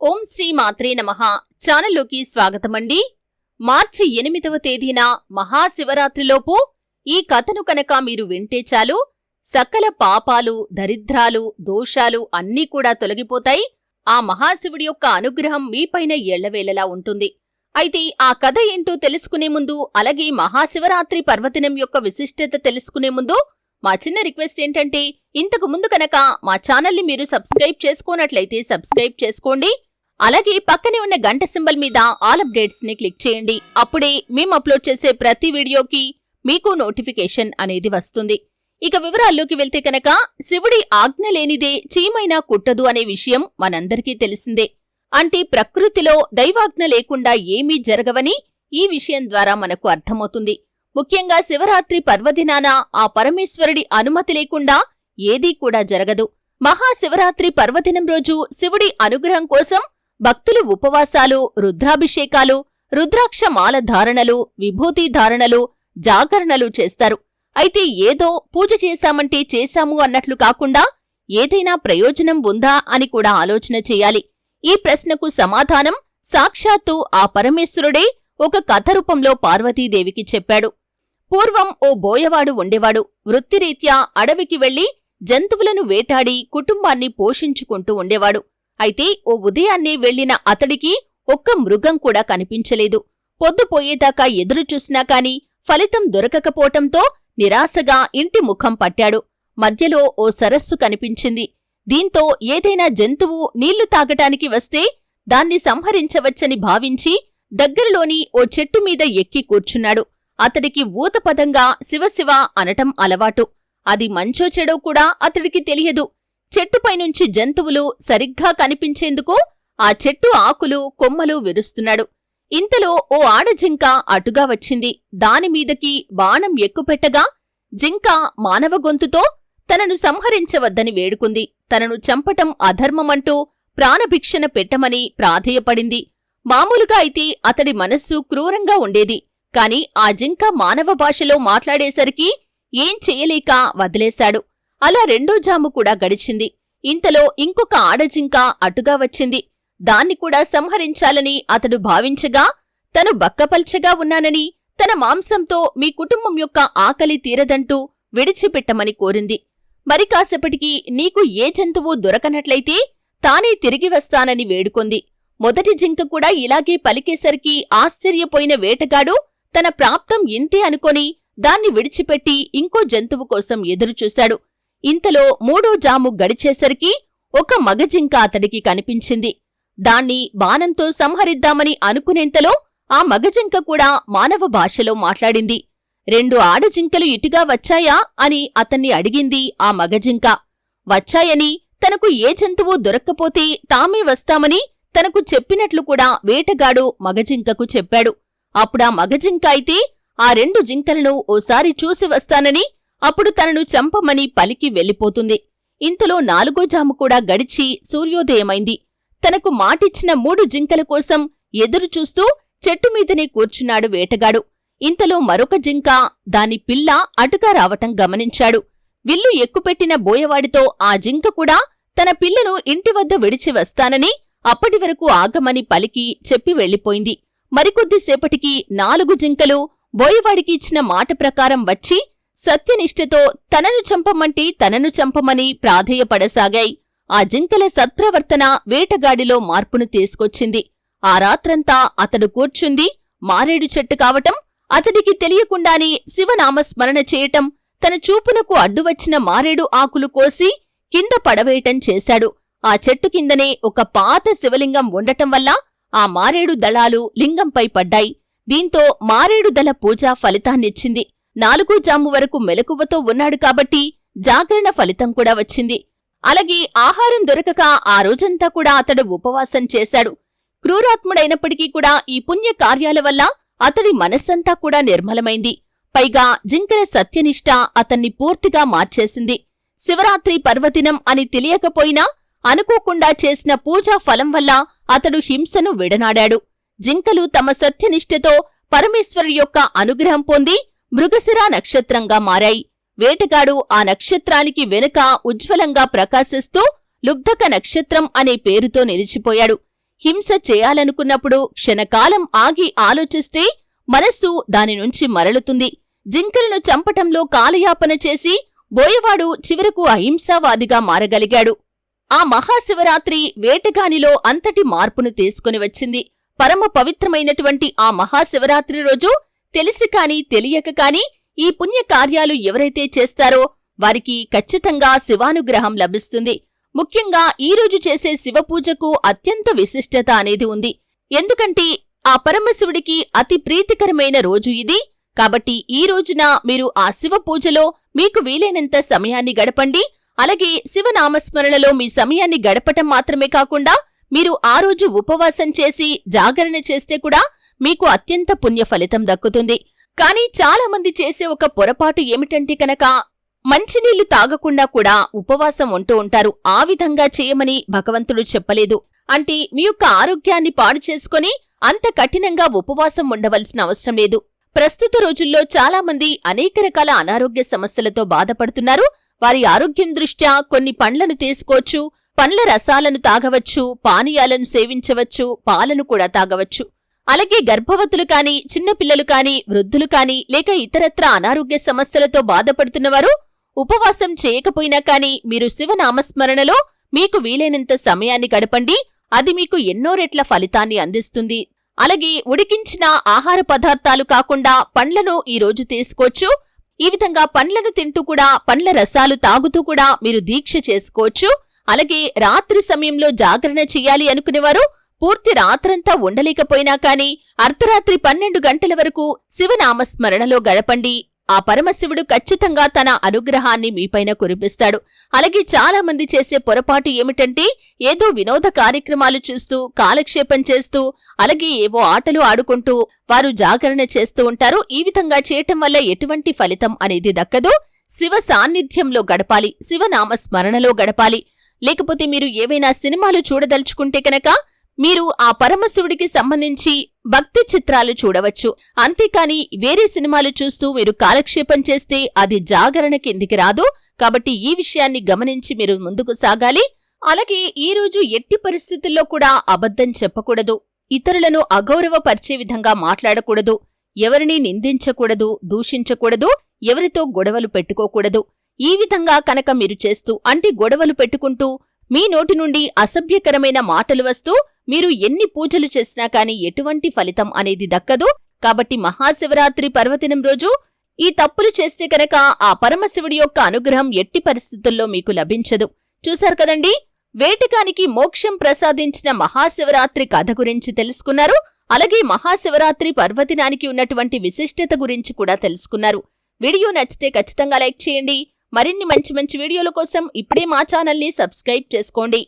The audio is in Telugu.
ఓం శ్రీ మాత్రే నమ. ఛానల్లోకి స్వాగతమండి. మార్చి ఎనిమిదవ తేదీన మహాశివరాత్రిలోపు ఈ కథను కనుక మీరు వింటే చాలు. సకల పాపాలు దరిద్రాలు దోషాలు అన్నీ కూడా తొలగిపోతాయి. ఆ మహాశివుడి యొక్క అనుగ్రహం మీపైన ఎళ్ళవేళలా ఉంటుంది. అయితే ఆ కథ ఏంటో తెలుసుకునే ముందు అలాగే మహాశివరాత్రి పర్వదినం యొక్క విశిష్టత తెలుసుకునే ముందు మా చిన్న రిక్వెస్ట్ ఏంటంటే ఇంతకు ముందు కనుక మా ఛానల్ని మీరు సబ్స్క్రైబ్ చేసుకోనట్లయితే సబ్స్క్రైబ్ చేసుకోండి. అలాగే పక్కనే ఉన్న గంట సింబల్ మీద ఆల్ అప్డేట్స్ని క్లిక్ చేయండి. అప్పుడే మేము అప్లోడ్ చేసే ప్రతి వీడియోకి మీకు నోటిఫికేషన్ అనేది వస్తుంది. ఇక వివరాల్లోకి వెళ్తే కనుక శివుడి ఆజ్ఞ లేనిదే చీమైనా కుట్టదు అనే విషయం మనందరికీ తెలిసిందే. అంటే ప్రకృతిలో దైవాజ్ఞ లేకుండా ఏమీ జరగవని ఈ విషయం ద్వారా మనకు అర్థమవుతుంది. ముఖ్యంగా శివరాత్రి పర్వదినాన ఆ పరమేశ్వరుడి అనుమతి లేకుండా ఏదీ కూడా జరగదు. మహాశివరాత్రి పర్వదినం రోజు శివుడి అనుగ్రహం కోసం భక్తులు ఉపవాసాలు రుద్రాభిషేకాలు రుద్రాక్ష మాల ధారణలు విభూతి ధారణలు జాగరణలు చేస్తారు. అయితే ఏదో పూజ చేశామంటే చేశాము అన్నట్లు కాకుండా ఏదైనా ప్రయోజనం ఉందా అని కూడా ఆలోచన చేయాలి. ఈ ప్రశ్నకు సమాధానం సాక్షాత్తు ఆ పరమేశ్వరుడే ఒక కథ రూపంలో పార్వతీదేవికి చెప్పాడు. పూర్వం ఓ బోయవాడు ఉండేవాడు. వృత్తిరీత్యా అడవికి వెళ్ళి జంతువులను వేటాడి కుటుంబాన్ని పోషించుకుంటూ ఉండేవాడు. అయితే ఓ ఉదయాన్నే వెళ్ళిన అతడికి ఒక్క మృగం కూడా కనిపించలేదు. పొద్దుపోయేదాకా ఎదురుచూసినా కాని ఫలితం దొరకకపోవటంతో నిరాశగా ఇంటి ముఖం పట్టాడు. మధ్యలో ఓ సరస్సు కనిపించింది. దీంతో ఏదైనా జంతువు నీళ్ళు తాగటానికి వస్తే దాన్ని సంహరించవచ్చని భావించి దగ్గరలోని ఓ చెట్టు మీద ఎక్కి కూర్చున్నాడు. అతడికి ఊతపదంగా శివశివ అనటం అలవాటు. అది మంచో చెడో కూడా అతడికి తెలియదు. చెట్టుపైనుంచి జంతువులు సరిగ్గా కనిపించేందుకు ఆ చెట్టు ఆకులు కొమ్మలు విరుస్తున్నాడు. ఇంతలో ఓ ఆడజింక అటుగా వచ్చింది. దానిమీదకి బాణం ఎక్కుపెట్టగా జింక మానవ గొంతుతో తనను సంహరించవద్దని వేడుకుంది. తనను చంపటం అధర్మమంటూ ప్రాణభిక్షణ పెట్టమని ప్రాధేయపడింది. మామూలుగా అయితే అతడి మనస్సు క్రూరంగా ఉండేది. కాని ఆ జింక మానవ భాషలో మాట్లాడేసరికి ఏం చేయలేక వదిలేశాడు. అలా రెండో జాము కూడా గడిచింది. ఇంతలో ఇంకొక ఆడజింక అటుగా వచ్చింది. దాన్ని కూడా సంహరించాలని అతడు భావించగా తను బక్కపల్చగా ఉన్నానని తన మాంసంతో మీ కుటుంబం యొక్క ఆకలి తీరదంటూ విడిచిపెట్టమని కోరింది. మరి కాసేపటికి నీకు ఏ జంతువు దొరకనట్లయితే తానే తిరిగి వస్తానని వేడుకొంది. మొదటి జింక కూడా ఇలాగే పలికేసరికి ఆశ్చర్యపోయిన వేటగాడు తన ప్రాప్తం ఇంతే అనుకొని దాన్ని విడిచిపెట్టి ఇంకో జంతువు కోసం ఎదురుచూశాడు. ఇంతలో మూడో జాము గడిచేసరికి ఒక మగజింక అతడికి కనిపించింది. దాన్ని బాణంతో సంహరిద్దామని అనుకునేంతలో ఆ మగజింక కూడా మానవ భాషలో మాట్లాడింది. రెండు ఆడజింకలు ఇటుగా వచ్చాయా అని అతన్ని అడిగింది ఆ మగజింక. వచ్చాయని తనకు ఏ జంతువు దొరక్కపోతే తామే వస్తామని తనకు చెప్పినట్లు కూడా వేటగాడు మగజింకకు చెప్పాడు. అప్పుడా మగజింక అయితే ఆ రెండు జింకలను ఓసారి చూసి వస్తానని అప్పుడు తనను చంపమని పలికి వెళ్ళిపోతుంది. ఇంతలో నాలుగో జాము కూడా గడిచి సూర్యోదయమైంది. తనకు మాటిచ్చిన మూడు జింకల కోసం ఎదురుచూస్తూ చెట్టుమీదనే కూర్చున్నాడు వేటగాడు. ఇంతలో మరొక జింక దాని పిల్ల అటుగా రావటం గమనించాడు. విల్లు ఎక్కుపెట్టిన బోయవాడితో ఆ జింక కూడా తన పిల్లను ఇంటి వద్ద విడిచి వస్తానని అప్పటి వరకు ఆగమని పలికి చెప్పి వెళ్ళిపోయింది. మరికొద్దిసేపటికి నాలుగు జింకలు బోయవాడికి ఇచ్చిన మాట ప్రకారం వచ్చి సత్యనిష్టతో తనను చంపమంటే తనను చంపమని ప్రాధేయపడసాగాయి. ఆ జింకల సత్ప్రవర్తన వేటగాడిలో మార్పును తీసుకొచ్చింది. ఆ రాత్రంతా అతడు కూర్చుంది మారేడు చెట్టు కావటం అతడికి తెలియకుండానే శివనామస్మరణ చేయటం తన చూపునకు అడ్డువచ్చిన మారేడు ఆకులు కోసి కింద పడవేయటం చేశాడు. ఆ చెట్టు కిందనే ఒక పాత శివలింగం ఉండటం వల్ల ఆ మారేడు దళాలు లింగంపై పడ్డాయి. దీంతో మారేడు దళ పూజ ఫలితాన్నిచ్చింది. నాలుగో జాము వరకు మెలకువతో ఉన్నాడు కాబట్టి జాగరణ ఫలితం కూడా వచ్చింది. అలాగే ఆహారం దొరకక ఆ రోజంతా కూడా అతడు ఉపవాసం చేశాడు. క్రూరాత్ముడైనప్పటికీ కూడా ఈ పుణ్య కార్యాల వల్ల అతడి మనస్సంతా కూడా నిర్మలమైంది. పైగా జింకల సత్యనిష్ట అతన్ని పూర్తిగా మార్చేసింది. శివరాత్రి పర్వదినం అని తెలియకపోయినా అనుకోకుండా చేసిన పూజా ఫలం వల్ల అతడు హింసను విడనాడాడు. జింకలు తమ సత్యనిష్టతో పరమేశ్వరు యొక్క అనుగ్రహం పొంది మృగశిరా నక్షత్రంగా మారాయి. వేటగాడు ఆ నక్షత్రానికి వెనుక ఉజ్వలంగా ప్రకాశిస్తూ లుబ్ధక నక్షత్రం అనే పేరుతో నిలిచిపోయాడు. హింస చేయాలనుకున్నప్పుడు క్షణకాలం ఆగి ఆలోచిస్తే మనస్సు దాని నుంచి మరలుతుంది. జింకలను చంపటంలో కాలయాపన చేసి బోయవాడు చివరకు అహింసావాదిగా మారగలిగాడు. ఆ మహాశివరాత్రి వేటగానిలో అంతటి మార్పును తీసుకుని వచ్చింది. పరమ పవిత్రమైనటువంటి ఆ మహాశివరాత్రి రోజు తెలిసి కాని తెలియక కాని ఈ పుణ్య కార్యాలు ఎవరైతే చేస్తారో వారికి ఖచ్చితంగా శివానుగ్రహం లభిస్తుంది. ముఖ్యంగా ఈ రోజు చేసే శివపూజకు అత్యంత విశిష్టత అనేది ఉంది. ఎందుకంటే ఆ పరమశివుడికి అతి ప్రీతికరమైన రోజు ఇది. కాబట్టి ఈ రోజున మీరు ఆ శివ పూజలో మీకు వీలైనంత సమయాన్ని గడపండి. అలాగే శివనామస్మరణలో మీ సమయాన్ని గడపటం మాత్రమే కాకుండా మీరు ఆ రోజు ఉపవాసం చేసి జాగరణ చేస్తే కూడా మీకు అత్యంత పుణ్య ఫలితం దక్కుతుంది. కానీ చాలా మంది చేసే ఒక పొరపాటు ఏమిటంటే కనుక మంచినీళ్ళు తాగకుండా కూడా ఉపవాసం ఉంటూ ఉంటారు. ఆ విధంగా చేయమని భగవంతుడు చెప్పలేదు. అంటే మీ యొక్క ఆరోగ్యాన్ని పాడు చేసుకొని అంత కఠినంగా ఉపవాసం ఉండవలసిన అవసరం లేదు. ప్రస్తుత రోజుల్లో చాలా మంది అనేక రకాల అనారోగ్య సమస్యలతో బాధపడుతున్నారు. వారి ఆరోగ్యం దృష్ట్యా కొన్ని పండ్లను తీసుకోవచ్చు పండ్ల రసాలను తాగవచ్చు పానీయాలను సేవించవచ్చు పాలను కూడా తాగవచ్చు. అలాగే గర్భవతులు కాని చిన్నపిల్లలు కాని వృద్ధులు కాని లేక ఇతరత్ర అనారోగ్య సమస్యలతో బాధపడుతున్నవారు ఉపవాసం చేయకపోయినా కాని మీరు శివనామస్మరణలో మీకు వీలైనంత సమయాన్ని గడపండి. అది మీకు ఎన్నో రెట్ల ఫలితాన్ని అందిస్తుంది. అలాగే ఉడికించిన ఆహార పదార్థాలు కాకుండా పండ్లను ఈ రోజు తీసుకోవచ్చు. ఈ విధంగా పండ్లను తింటూ కూడా పండ్ల రసాలు తాగుతూ కూడా మీరు దీక్ష చేసుకోవచ్చు. అలాగే రాత్రి సమయంలో జాగరణ చెయ్యాలి అనుకునేవారు పూర్తి రాత్రంతా ఉండలేకపోయినా కాని అర్ధరాత్రి పన్నెండు గంటల వరకు శివనామస్మరణలో గడపండి. ఆ పరమశివుడు ఖచ్చితంగా తన అనుగ్రహాన్ని మీపైన కురిపిస్తాడు. అలాగే చాలా మంది చేసే పొరపాటు ఏమిటంటే ఏదో వినోద కార్యక్రమాలు చూస్తూ కాలక్షేపం చేస్తూ అలాగే ఏవో ఆటలు ఆడుకుంటూ వారు జాగరణ చేస్తూ ఉంటారు. ఈ విధంగా చేయటం వల్ల ఎటువంటి ఫలితం అనేది దక్కదు. శివ సాన్నిధ్యంలో గడపాలి. శివనామ స్మరణలో గడపాలి. లేకపోతే మీరు ఏవైనా సినిమాలు చూడదలుచుకుంటే కనుక మీరు ఆ పరమశివుడికి సంబంధించి భక్తి చిత్రాలు చూడవచ్చు. అంతేకాని వేరే సినిమాలు చూస్తూ మీరు కాలక్షేపం చేస్తే అది జాగరణ కిందికి రాదు. కాబట్టి ఈ విషయాన్ని గమనించి మీరు ముందుకు సాగాలి. అలాగే ఈ రోజు ఎట్టి పరిస్థితుల్లో కూడా అబద్ధం చెప్పకూడదు. ఇతరులను అగౌరవపరిచే విధంగా మాట్లాడకూడదు. ఎవరిని నిందించకూడదు దూషించకూడదు ఎవరితో గొడవలు పెట్టుకోకూడదు. ఈ విధంగా కనుక మీరు చేస్తూ అంటే గొడవలు పెట్టుకుంటూ మీ నోటి నుండి అసభ్యకరమైన మాటలు వస్తూ మీరు ఎన్ని పూజలు చేసినా కాని ఎటువంటి ఫలితం అనేది దక్కదు. కాబట్టి మహాశివరాత్రి పర్వదినం రోజు ఈ తప్పులు చేస్తే కనుక ఆ పరమశివుడి యొక్క అనుగ్రహం ఎట్టి పరిస్థితుల్లో మీకు లభించదు. చూశారు కదండి? వేటకానికి మోక్షం ప్రసాదించిన మహాశివరాత్రి కథ గురించి తెలుసుకున్నారు. అలాగే మహాశివరాత్రి పర్వదినానికి ఉన్నటువంటి విశిష్టత గురించి కూడా తెలుసుకున్నారు. వీడియో నచ్చితే ఖచ్చితంగా లైక్ చేయండి. మరిన్ని మంచి మంచి వీడియోల కోసం ఇప్పుడే మా ఛానల్ని సబ్స్క్రైబ్ చేసుకోండి.